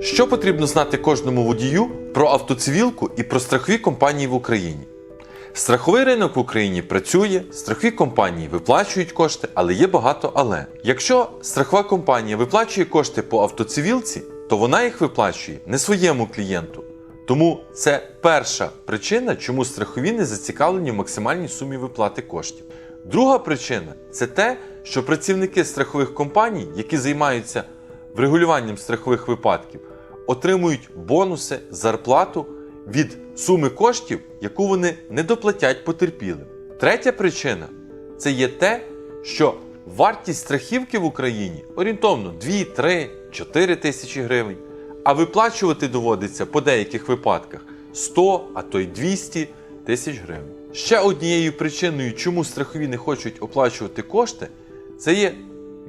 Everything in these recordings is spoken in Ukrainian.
Що потрібно знати кожному водію про автоцивілку і про страхові компанії в Україні? Страховий ринок в Україні працює, страхові компанії виплачують кошти, але є багато але. Якщо страхова компанія виплачує кошти по автоцивілці, то вона їх виплачує не своєму клієнту. Тому це перша причина, чому страхові не зацікавлені в максимальній сумі виплати коштів. Друга причина це те, що працівники страхових компаній, які займаються врегулюванням страхових випадків, отримують бонуси, зарплату від суми коштів, яку вони не доплатять потерпілим. Третя причина це є те, що вартість страхівки в Україні орієнтовно 2, 3, 4 тисячі гривень, а виплачувати доводиться по деяких випадках 100, а то й 200 тисяч гривень. Ще однією причиною, чому страхові не хочуть оплачувати кошти, це є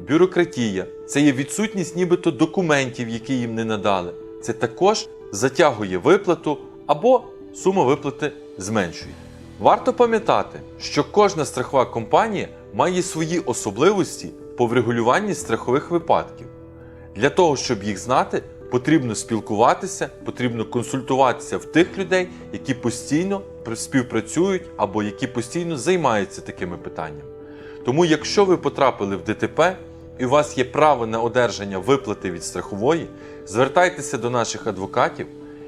бюрократія, це є відсутність нібито документів, які їм не надали. Це також затягує виплату або сума виплати зменшує. Варто пам'ятати, що кожна страхова компанія має свої особливості по врегулюванні страхових випадків. Для того, щоб їх знати, потрібно спілкуватися, потрібно консультуватися в тих людей, які постійно співпрацюють або які постійно займаються такими питаннями. Тому, якщо ви потрапили в ДТП і у вас є право на одержання виплати від страхової, звертайтеся до наших адвокатів,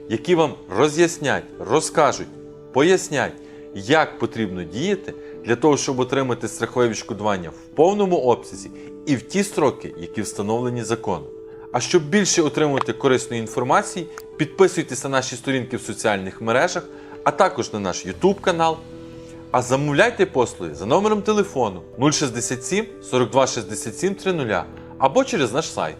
які вам роз'яснять, розкажуть, пояснять, як потрібно діяти для того, щоб отримати страхове відшкодування в повному обсязі і в ті строки, які встановлені законом. А щоб більше отримувати корисної інформації, підписуйтесь на наші сторінки в соціальних мережах, а також на наш YouTube канал. А замовляйте послуги за номером телефону 067 42 67 30 або через наш сайт.